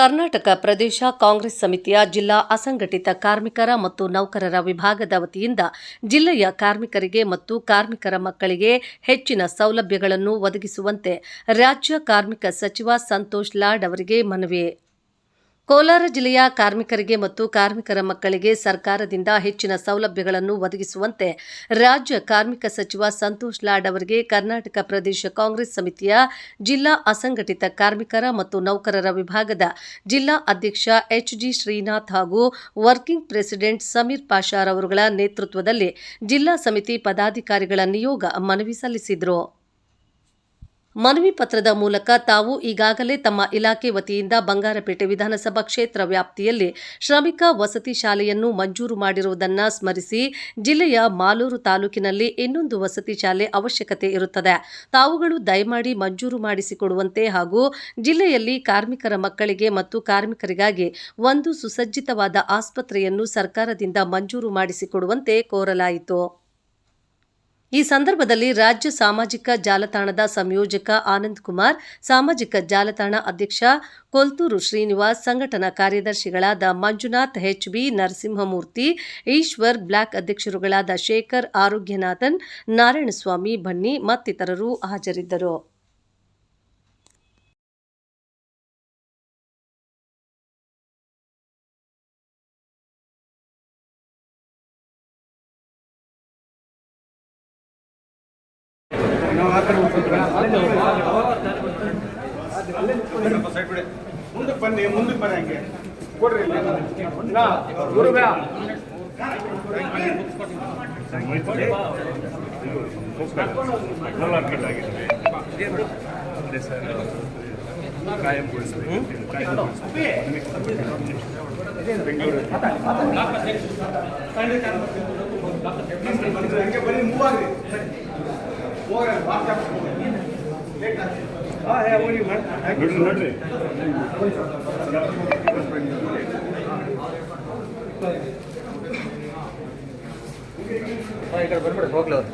ಕರ್ನಾಟಕ ಪ್ರದೇಶ ಕಾಂಗ್ರೆಸ್ ಸಮಿತಿಯ ಜಿಲ್ಲಾ ಅಸಂಘಟಿತ ಕಾರ್ಮಿಕರ ಮತ್ತು ನೌಕರರ ವಿಭಾಗದ ವತಿಯಿಂದ ಜಿಲ್ಲೆಯ ಕಾರ್ಮಿಕರಿಗೆ ಮತ್ತು ಕಾರ್ಮಿಕರ ಮಕ್ಕಳಿಗೆ ಹೆಚ್ಚಿನ ಸೌಲಭ್ಯಗಳನ್ನು ಒದಗಿಸುವಂತೆ ರಾಜ್ಯ ಕಾರ್ಮಿಕ ಸಚಿವ ಸಂತೋಷ್ ಲಾಡ್ ಅವರಿಗೆ ಮನವಿ ಕೋಲಾರ ಜಿಲ್ಲೆಯ ಕಾರ್ಮಿಕರಿಗೆ ಮತ್ತು ಕಾರ್ಮಿಕರ ಮಕ್ಕಳಿಗೆ ಸರ್ಕಾರದಿಂದ ಹೆಚ್ಚಿನ ಸೌಲಭ್ಯಗಳನ್ನು ಒದಗಿಸುವಂತೆ ರಾಜ್ಯ ಕಾರ್ಮಿಕ ಸಚಿವ ಸಂತೋಷ್ ಲಾಡ್ ಅವರಿಗೆ ಕರ್ನಾಟಕ ಪ್ರದೇಶ ಕಾಂಗ್ರೆಸ್ ಸಮಿತಿಯ ಜಿಲ್ಲಾ ಅಸಂಘಟಿತ ಕಾರ್ಮಿಕರ ಮತ್ತು ನೌಕರರ ವಿಭಾಗದ ಜಿಲ್ಲಾ ಅಧ್ಯಕ್ಷ ಎಚ್ಜಿ ಶ್ರೀನಾಥ್ ಹಾಗೂ ವರ್ಕಿಂಗ್ ಪ್ರೆಸಿಡೆಂಟ್ ಸಮೀರ್ ಪಾಷಾರ್ ಅವರುಗಳ ನೇತೃತ್ವದಲ್ಲಿ ಜಿಲ್ಲಾ ಸಮಿತಿ ಪದಾಧಿಕಾರಿಗಳ ನಿಯೋಗ ಮನವಿ ಸಲ್ಲಿಸಿದರು. ಮನವಿ ಪತ್ರದ ಮೂಲಕ ತಾವು ಈಗಾಗಲೇ ತಮ್ಮ ಇಲಾಖೆ ವತಿಯಿಂದ ಬಂಗಾರಪೇಟೆ ವಿಧಾನಸಭಾ ಕ್ಷೇತ್ರ ವ್ಯಾಪ್ತಿಯಲ್ಲಿ ಶ್ರಮಿಕ ವಸತಿ ಶಾಲೆಯನ್ನು ಮಂಜೂರು ಮಾಡಿರುವುದನ್ನು ಸ್ಮರಿಸಿ ಜಿಲ್ಲೆಯ ಮಾಲೂರು ತಾಲೂಕಿನಲ್ಲಿ ಇನ್ನೊಂದು ವಸತಿ ಶಾಲೆ ಅವಶ್ಯಕತೆ ಇರುತ್ತದೆ. ತಾವುಗಳು ದಯಮಾಡಿ ಮಂಜೂರು ಮಾಡಿಸಿಕೊಡುವಂತೆ ಹಾಗೂ ಜಿಲ್ಲೆಯಲ್ಲಿ ಕಾರ್ಮಿಕರ ಮಕ್ಕಳಿಗೆ ಮತ್ತು ಕಾರ್ಮಿಕರಿಗಾಗಿ ಒಂದು ಸುಸಜ್ಜಿತವಾದ ಆಸ್ಪತ್ರೆಯನ್ನು ಸರ್ಕಾರದಿಂದ ಮಂಜೂರು ಮಾಡಿಸಿಕೊಡುವಂತೆ ಕೋರಲಾಯಿತು. ಈ ಸಂದರ್ಭದಲ್ಲಿ ರಾಜ್ಯ ಸಾಮಾಜಿಕ ಜಾಲತಾಣದ ಸಂಯೋಜಕ ಆನಂದ್ ಕುಮಾರ್, ಸಾಮಾಜಿಕ ಜಾಲತಾಣ ಅಧ್ಯಕ್ಷ ಕೊಲ್ತೂರು ಶ್ರೀನಿವಾಸ್, ಸಂಘಟನಾ ಕಾರ್ಯದರ್ಶಿಗಳಾದ ಮಂಜುನಾಥ್ ಎಚ್ಬಿ ನರಸಿಂಹಮೂರ್ತಿ, ಈಶ್ವರ್ ಬ್ಲಾಕ್ ಅಧ್ಯಕ್ಷರುಗಳಾದ ಶೇಖರ್ ಆರೋಗ್ಯನಾಥನ್, ನಾರಾಯಣಸ್ವಾಮಿ ಬನ್ನಿ ಮತ್ತಿತರರು ಹಾಜರಿದ್ದರು. ಮುಂದಕ್ಕೆ ಬನ್ನಿ ಮುಂದಕ್ಕೆ ಬನ್ನಿ ಹಂಗೆ. ಕೊಡ್ರಿ. ಬನ್ನಿ ಮೂವ್ ನೋಡ್ರಿ ಈ ಕಡೆ ಬಂದ್ಬಿಡಿ ಹೋಗ್ಲಿ ಅವ್ರು